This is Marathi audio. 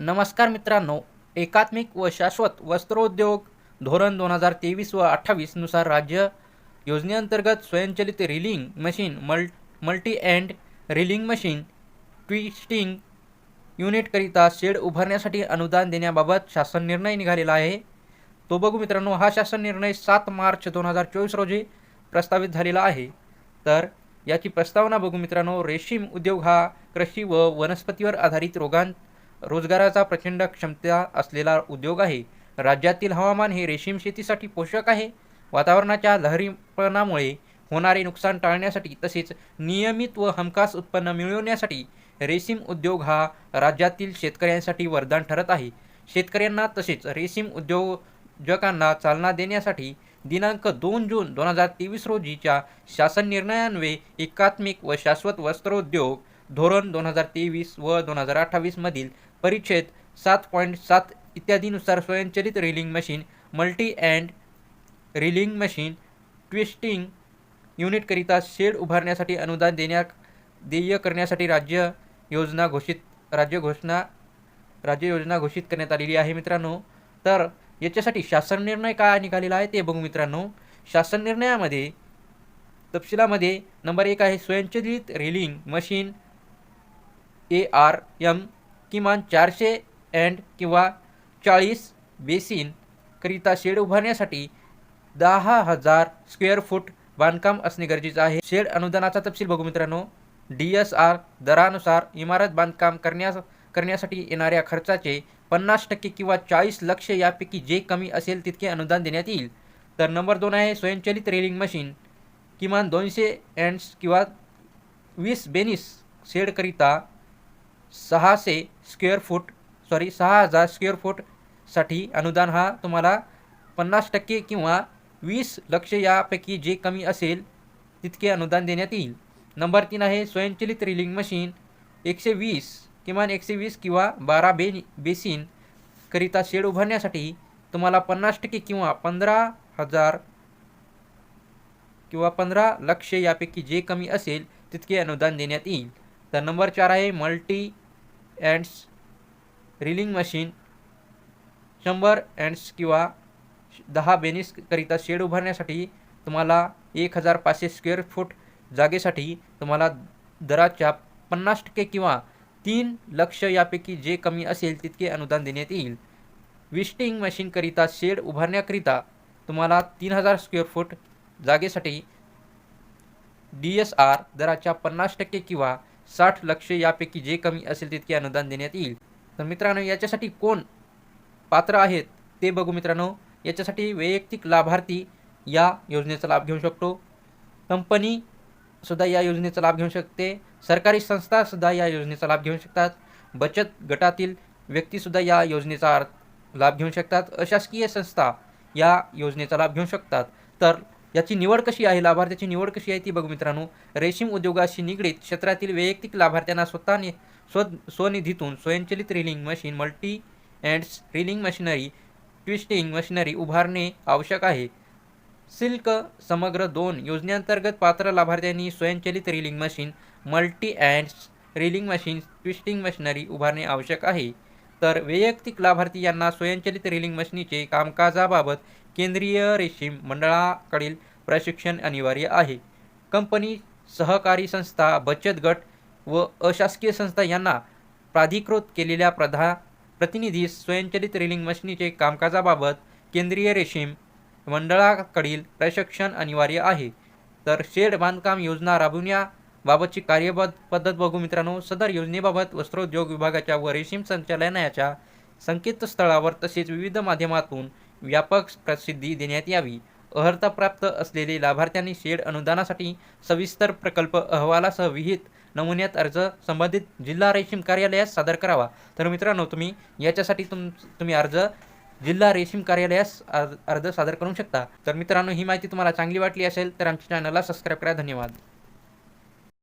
नमस्कार मित्रांनो एकात्मिक व शाश्वत वस्त्रोद्योग धोरण दोन हजार तेवीस व अठ्ठावीसनुसार राज्य योजनेअंतर्गत स्वयंचलित रिलिंग मशीन मल multi end reeling machine twisting युनिटकरिता shed उभारण्यासाठी अनुदान देण्याबाबत शासन निर्णय निघालेला आहे. तो बघू मित्रांनो हा शासन निर्णय सात मार्च दोन हजार चोवीस रोजी प्रस्तावित झालेला आहे. तर याची प्रस्तावना बघू मित्रांनो रेशीम उद्योग हा कृषी व वनस्पतीवर आधारित रोगां रोजगाराचा प्रचंड क्षमता असलेला उद्योग आहे. राज्यातील हवामान हे रेशीम शेतीसाठी पोषक आहे. वातावरणाच्या लहरीपणामुळे होणारे नुकसान टाळण्यासाठी तसेच नियमित व हमखास उत्पन्न मिळवण्यासाठी रेशीम उद्योग हा राज्यातील शेतकऱ्यांसाठी वरदान ठरत आहे. शेतकऱ्यांना तसेच रेशीम उद्योजकांना चालना देण्यासाठी दिनांक दोन जून दोन हजार तेवीस रोजीच्या शासन निर्णयान्वये एकात्मिक व शाश्वत वस्त्रोद्योग धोरण दोन हजार तेवीस व दोन हजार अठ्ठावीसमधील परिच्छेद सात पॉईंट सात इत्यादीनुसार स्वयंचलित reeling machine multi end reeling machine twisting युनिटकरिता shed उभारण्यासाठी अनुदान देण्या देय करण्यासाठी राज्य योजना घोषित राज्य घोषणा राज्य योजना घोषित करण्यात आलेली आहे मित्रांनो. तर याच्यासाठी शासन निर्णय काय निघालेला आहे ते बघू मित्रांनो. शासन निर्णयामध्ये तपशिलामध्ये नंबर एक आहे स्वयंचलित reeling machine A R M किमान चारशे अँड किंवा चाळीस बेसिनकरिता शेड उभारण्यासाठी दहा हजार स्क्वेअर फूट बांधकाम असणे गरजेचं आहे. शेड अनुदानाचा तपशील बघू मित्रांनो. डी एस आर दरानुसार इमारत बांधकाम करण्यास करण्यासाठी येणाऱ्या खर्चाचे पन्नास टक्के किंवा चाळीस लक्ष यापैकी जे कमी असेल तितके अनुदान देण्यात येईल. तर नंबर दोन आहे स्वयंचलित रेलिंग मशीन. किमान दोनशे अँड्स किंवा वीस बेनिस शेडकरिता सहाशे स्क्वेअर फूट सॉरी सहा हजार स्क्वेअर फूटसाठी अनुदान हा तुम्हाला पन्नास टक्के किंवा वीस लक्ष यापैकी जे कमी असेल तितके अनुदान देण्यात येईल. नंबर तीन आहे स्वयंचलित रिलिंग मशीन एकशे वीस किमान एकशे वीस किंवा बारा बे बेसिनकरिता शेड उभारण्यासाठी तुम्हाला पन्नास टक्के किंवा पंधरा हजार किंवा पंधरा लक्ष यापैकी जे कमी असेल तितके अनुदान देण्यात येईल. तर नंबर चार आहे मल्टी अँड्स रिलिंग मशीन शंभर अँड्स किंवा दहा बेनिसकरिता शेड उभारण्यासाठी तुम्हाला एक हजार पाचशे स्क्वेअर फूट जागेसाठी तुम्हाला दराच्या पन्नास टक्के किंवा तीन लक्ष यापैकी जे कमी असेल तितके अनुदान देण्यात येईल. विस्टिंग मशीनकरिता शेड उभारण्याकरिता तुम्हाला तीन हजार स्क्वेअर फूट जागेसाठी डी एस आर दराच्या पन्नास टक्के किंवा साठ लक्ष यापैकी जे कमी असेल तितके अनुदान देण्यात येईल. तर मित्रांनो याच्यासाठी कोण पात्र आहेत ते बघू मित्रांनो. याच्यासाठी वैयक्तिक लाभार्थी या योजनेचा लाभ घेऊ शकतो. कंपनी सुद्धा या योजनेचा लाभ घेऊ शकते. सरकारी संस्थासुद्धा या योजनेचा लाभ घेऊ शकतात. बचत गटातील व्यक्तीसुद्धा या योजनेचा अर्थ लाभ घेऊ शकतात. अशासकीय संस्था या योजनेचा लाभ घेऊ शकतात. तर याची निवड कशी आहे? लाभार्थ्याची निवड कशी आहे ती बघू मित्रांनो. रेशीम उद्योगाशी निगडीत क्षेत्रातील वैयक्तिक लाभार्थ्यांना स्वतः स्व स्वनिधीतून स्वयंचलित reeling machine multi ends reeling machinery twisting machinery उभारणे आवश्यक आहे. सिल्क समग्र दोन योजनेअंतर्गत पात्र लाभार्थ्यांनी स्वयंचलित reeling machine multi ends reeling machine twisting machinery उभारणे आवश्यक आहे. तर वैयक्तिक लाभार्थी यांना स्वयंचलित रिलिंग मशीनीचे कामकाजाबाबत केंद्रीय रेशीम मंडळाकडील प्रशिक्षण अनिवार्य आहे. कंपनी सहकारी संस्था बचत गट व अशासकीय संस्था यांना प्राधिकृत केलेल्या प्रधा प्रतिनिधीस स्वयंचलित रिलिंग मशिनीचे कामकाजाबाबत केंद्रीय रेशीम मंडळाकडील प्रशिक्षण अनिवार्य आहे. तर शेड बांधकाम योजना बाबतची कार्यपद पद्धत बघू मित्रांनो. सदर योजनेबाबत वस्त्रोद्योग विभागाच्या व रेशीम संचालनालयाच्या संकेतस्थळावर तसेच विविध माध्यमातून व्यापक प्रसिद्धी देण्यात यावी. अर्हता प्राप्त असलेले लाभार्थ्यांनी शेड अनुदानासाठी सविस्तर प्रकल्प अहवालासह विहित नमुन्यात अर्ज संबंधित जिल्हा रेशीम कार्यालयास सादर करावा. तर मित्रांनो तुम्ही याच्यासाठी तुम तुम्ही अर्ज जिल्हा रेशीम कार्यालयास अर्ज सादर करू शकता. तर मित्रांनो ही माहिती तुम्हाला चांगली वाटली असेल तर आमच्या चॅनलला सबस्क्राईब करा. धन्यवाद.